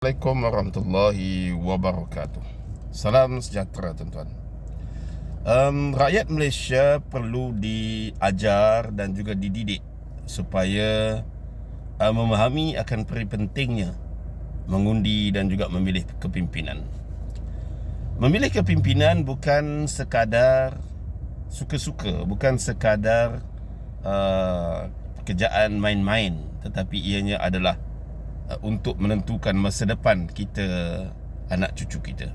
Assalamualaikum warahmatullahi wabarakatuh. Salam sejahtera tuan-tuan. Um, rakyat Malaysia perlu diajar dan juga dididik supaya uh, memahami akan peri pentingnya mengundi dan juga memilih kepimpinan. Memilih kepimpinan bukan sekadar suka-suka, bukan sekadar uh, pekerjaan main-main, tetapi ianya adalah untuk menentukan masa depan kita anak cucu kita.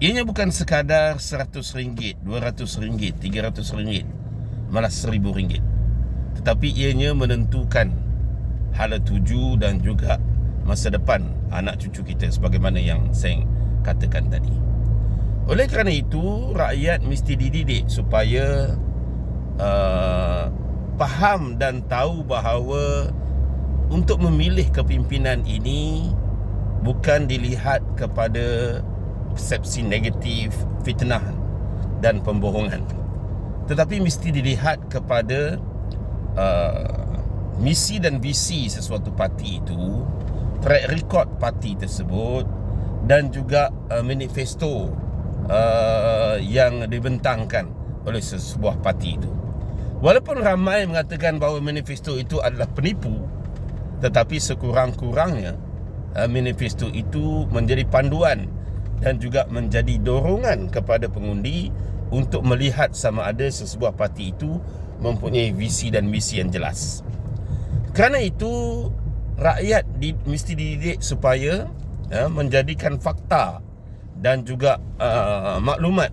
Ianya bukan sekadar RM100, RM200, RM300, malah RM1000. Tetapi ianya menentukan hala tuju dan juga masa depan anak cucu kita sebagaimana yang saya katakan tadi. Oleh kerana itu, rakyat mesti dididik supaya uh, faham dan tahu bahawa untuk memilih kepimpinan ini bukan dilihat kepada persepsi negatif, fitnah dan pembohongan. Tetapi mesti dilihat kepada uh, misi dan visi sesuatu parti itu, track record parti tersebut dan juga uh, manifesto uh, yang dibentangkan oleh sebuah parti itu. Walaupun ramai mengatakan bahawa manifesto itu adalah penipu, tetapi sekurang-kurangnya uh, manifesto itu menjadi panduan dan juga menjadi dorongan kepada pengundi untuk melihat sama ada sesebuah parti itu mempunyai visi dan misi yang jelas. Kerana itu rakyat di, mesti dididik supaya uh, menjadikan fakta dan juga uh, maklumat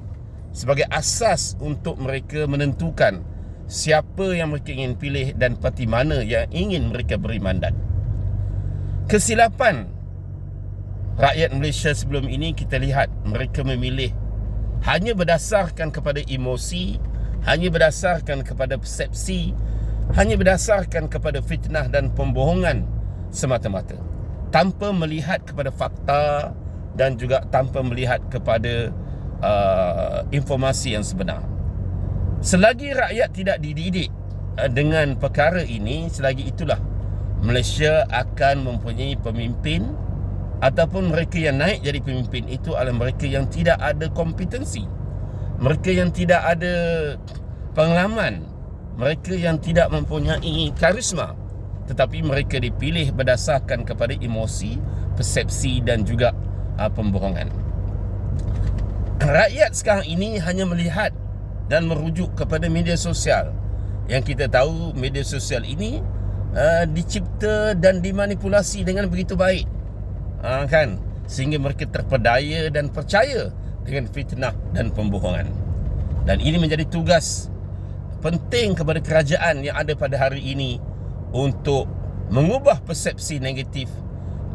sebagai asas untuk mereka menentukan siapa yang mereka ingin pilih dan parti mana yang ingin mereka beri mandat. Kesilapan rakyat Malaysia sebelum ini kita lihat mereka memilih hanya berdasarkan kepada emosi, hanya berdasarkan kepada persepsi, hanya berdasarkan kepada fitnah dan pembohongan semata-mata tanpa melihat kepada fakta dan juga tanpa melihat kepada uh, informasi yang sebenar. Selagi rakyat tidak dididik uh, dengan perkara ini, selagi itulah Malaysia akan mempunyai pemimpin ataupun mereka yang naik jadi pemimpin itu adalah mereka yang tidak ada kompetensi. Mereka yang tidak ada pengalaman. Mereka yang tidak mempunyai karisma. Tetapi mereka dipilih berdasarkan kepada emosi, persepsi dan juga uh, pembohongan. Rakyat sekarang ini hanya melihat dan merujuk kepada media sosial. Yang kita tahu media sosial ini uh, dicipta dan dimanipulasi dengan begitu baik. Uh, kan? Sehingga mereka terpedaya dan percaya dengan fitnah dan pembohongan. Dan ini menjadi tugas penting kepada kerajaan yang ada pada hari ini untuk mengubah persepsi negatif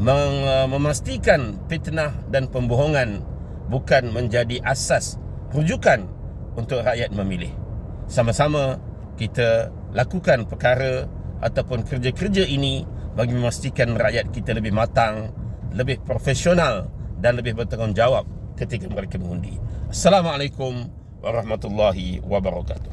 uh, memastikan fitnah dan pembohongan bukan menjadi asas rujukan untuk rakyat memilih. Sama-sama kita lakukan perkara ataupun kerja-kerja ini bagi memastikan rakyat kita lebih matang, lebih profesional dan lebih bertanggungjawab ketika mereka mengundi. Assalamualaikum warahmatullahi wabarakatuh.